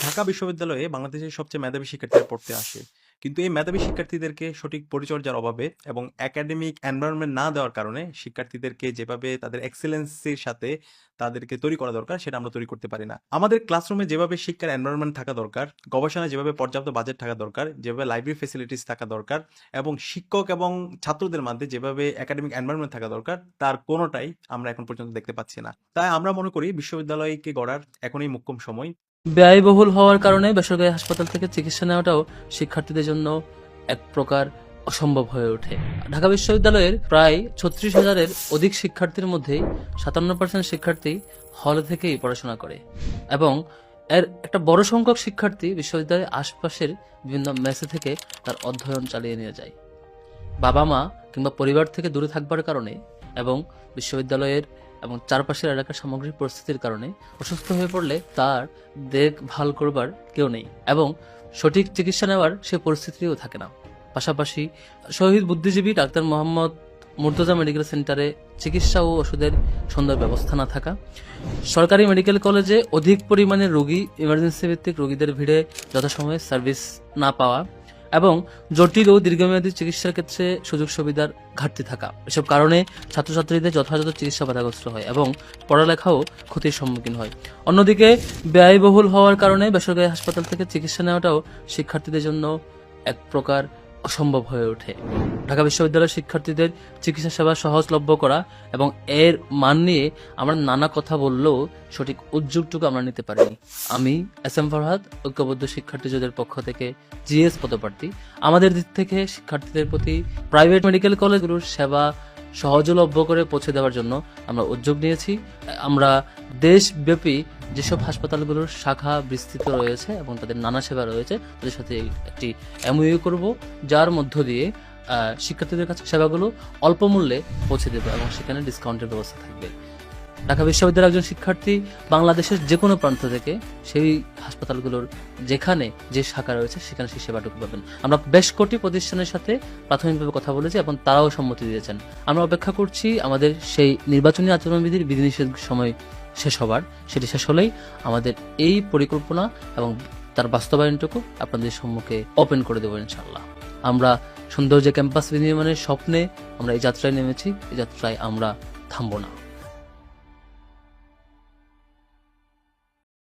ঢাকা বিশ্ববিদ্যালয়ে বাংলাদেশের সবচেয়ে মেধাবী শিক্ষার্থীরা পড়তে আসে। কিন্তু এই মেধাবী শিক্ষার্থীদেরকে সঠিক পরিচর্যার অভাবে এবং একাডেমিক এনভায়রনমেন্ট না দেওয়ার কারণে শিক্ষার্থীদেরকে যেভাবে তাদের এক্সেলেন্সের সাথে তাদেরকে তৈরি করা দরকার সেটা আমরা তৈরি করতে পারি না। আমাদের ক্লাসরুমে যেভাবে শিক্ষার এনভায়রনমেন্ট থাকা দরকার, গবেষণায় যেভাবে পর্যাপ্ত বাজেট থাকা দরকার, যেভাবে লাইব্রেরি ফেসিলিটিস থাকা দরকার এবং শিক্ষক এবং ছাত্রদের মধ্যে যেভাবে একাডেমিক এনভায়রনমেন্ট থাকা দরকার তার কোনোটাই আমরা এখন পর্যন্ত দেখতে পাচ্ছি না। তাই আমরা মনে করি বিশ্ববিদ্যালয়কে গড়ার এখনই মোক্ষম সময়। ব্যয়বহুল হওয়ার কারণে বেসরকারি হাসপাতাল থেকে চিকিৎসা নেওয়াটাও শিক্ষার্থীদের জন্য এক প্রকার অসম্ভব হয়ে ওঠে। ঢাকা বিশ্ববিদ্যালয়ের প্রায় ছত্রিশ হাজারের অধিক শিক্ষার্থীর মধ্যেই সাতান্ন পার্সেন্ট শিক্ষার্থী হল থেকেই পড়াশোনা করে এবং এর একটা বড় সংখ্যক শিক্ষার্থী বিশ্ববিদ্যালয়ের আশপাশের বিভিন্ন মেসে থেকে তার অধ্যয়ন চালিয়ে নিয়ে যায়। বাবা মা কিংবা পরিবার থেকে দূরে থাকবার কারণে এবং বিশ্ববিদ্যালয়ের এবং চারপাশের এলাকার সামগ্রিক পরিস্থিতির কারণে অসুস্থ হয়ে পড়লে তার দেখভাল করবার কেউ নেই এবং সঠিক চিকিৎসা নেওয়ার সে পরিস্থিতিও থাকে না। পাশাপাশি শহীদ বুদ্ধিজীবী ডাক্তার মোহাম্মদ মুর্তজা মেডিকেল সেন্টারে চিকিৎসা ও ওষুধের সুন্দর ব্যবস্থা না থাকা, সরকারি মেডিকেল কলেজে অধিক পরিমাণে রোগী ইমার্জেন্সি ভিত্তিক রোগীদের ভিড়ে যথাসময়ে সার্ভিস না পাওয়া এবং জটিল ও দীর্ঘমেয়াদী চিকিৎসার ক্ষেত্রে সুযোগ সুবিধার ঘাটতি থাকা। এসব কারণে ছাত্রছাত্রীদের যথাযথ চিকিৎসা বাধাগ্রস্ত হয় এবং পড়ালেখাও ক্ষতির সম্মুখীন হয়। অন্যদিকে, ব্যয়বহুল হওয়ার কারণে বেসরকারি হাসপাতাল থেকে চিকিৎসা নেওয়াটাও শিক্ষার্থীদের জন্য এক প্রকার অসম্ভব হয়ে ওঠে। ঢাকা বিশ্ববিদ্যালয়ের শিক্ষার্থীদের চিকিৎসা সেবা সহজলভ্য করা এবং এর মান নিয়ে আমরা নানা কথা বললেও সঠিক উদ্যোগটুকু আমরা নিতে পারিনি। আমি এস এম ফরহাদ, ঐক্যবদ্ধ শিক্ষার্থী জোটের পক্ষ থেকে জিএস পদপ্রার্থী। আমাদের দিক থেকে শিক্ষার্থীদের প্রতি প্রাইভেট মেডিকেল কলেজগুলোর সেবা সহজলভ্য করে পৌঁছে দেওয়ার জন্য আমরা উদ্যোগ নিয়েছি। আমরা দেশব্যাপী যেসব হাসপাতালগুলোর শাখা বিস্তৃত রয়েছে এবং তাদের নানা সেবা রয়েছে, তাদের সাথে একটি এমইউ করব, যার মধ্য দিয়ে শিক্ষার্থীদের কাছে সেবাগুলো অল্প মূল্যে পৌঁছে দেবে এবং সেখানে ডিসকাউন্টের ব্যবস্থা থাকবে। ঢাকা বিশ্ববিদ্যালয়ের একজন শিক্ষার্থী বাংলাদেশের যে কোনো প্রান্ত থেকে সেই হাসপাতালগুলোর যেখানে যে শাখা রয়েছে, সেখানে সেই সেবাটুকু পাবেন। আমরা বেশ কটি প্রতিষ্ঠানের সাথে প্রাথমিকভাবে কথা বলেছি এবং তারাও সম্মতি দিয়েছেন। আমরা অপেক্ষা করছি আমাদের সেই নির্বাচনী আচরণবিধির বিধিনিষেধ সময় শেষ হবার। সেটি শেষ হলেই আমাদের এই পরিকল্পনা এবং তার বাস্তবায়নটুকু আপনাদের সম্মুখে ওপেন করে দেবো ইনশাল্লাহ আমরা সুন্দর যে ক্যাম্পাস বিনির্মাণের স্বপ্নে আমরা এই যাত্রায় নেমেছি। এই যাত্রায় আমরা থামব না।